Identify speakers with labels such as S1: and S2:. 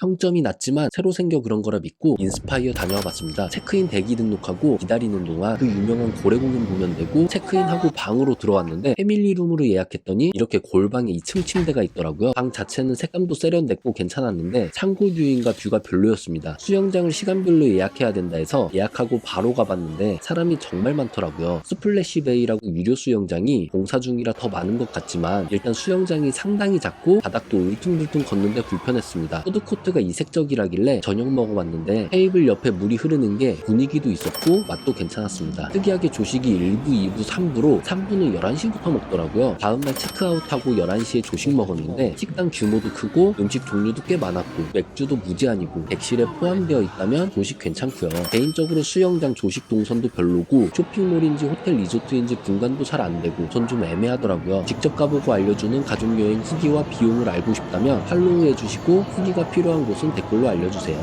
S1: 평점이 낮지만 새로 생겨 그런 거라 믿고 인스파이어 다녀와 봤습니다. 체크인 대기 등록하고 기다리는 동안 그 유명한 고래 공연 보면 되고 체크인하고 방으로 들어왔는데 패밀리룸으로 예약했더니 이렇게 골방에 2층 침대가 있더라고요. 방 자체는 색감도 세련됐고 괜찮았는데 창고 뷰인가 뷰가 별로였습니다. 수영장을 시간별로 예약해야 된다 해서 예약하고 바로 가봤는데 사람이 정말 많더라고요. 스플래시 베이라고 유료 수영장이 공사 중이라 더 많은 것 같지만 일단 수영장이 상당히 작고 바닥도 울퉁불퉁 걷는데 불편했습니다. 가 이색적이라길래 저녁 먹어봤는데 테이블 옆에 물이 흐르는 게 분위기도 있었고 맛도 괜찮았습니다. 특이하게 조식이 1부, 2부, 3부로 3부는 11시부터 먹더라고요. 다음날 체크아웃하고 11시에 조식 먹었는데 식당 규모도 크고 음식 종류도 꽤 많았고 맥주도 무제한이고 객실에 포함되어 있다면 조식 괜찮고요. 개인적으로 수영장 조식 동선도 별로고 쇼핑몰인지 호텔 리조트인지 분간도 잘 안 되고 전 좀 애매하더라고요. 직접 가보고 알려주는 가족여행 후기와 비용을 알고 싶다면 팔로우 해주시고 후기가 필요한 곳은 댓글로 알려주세요.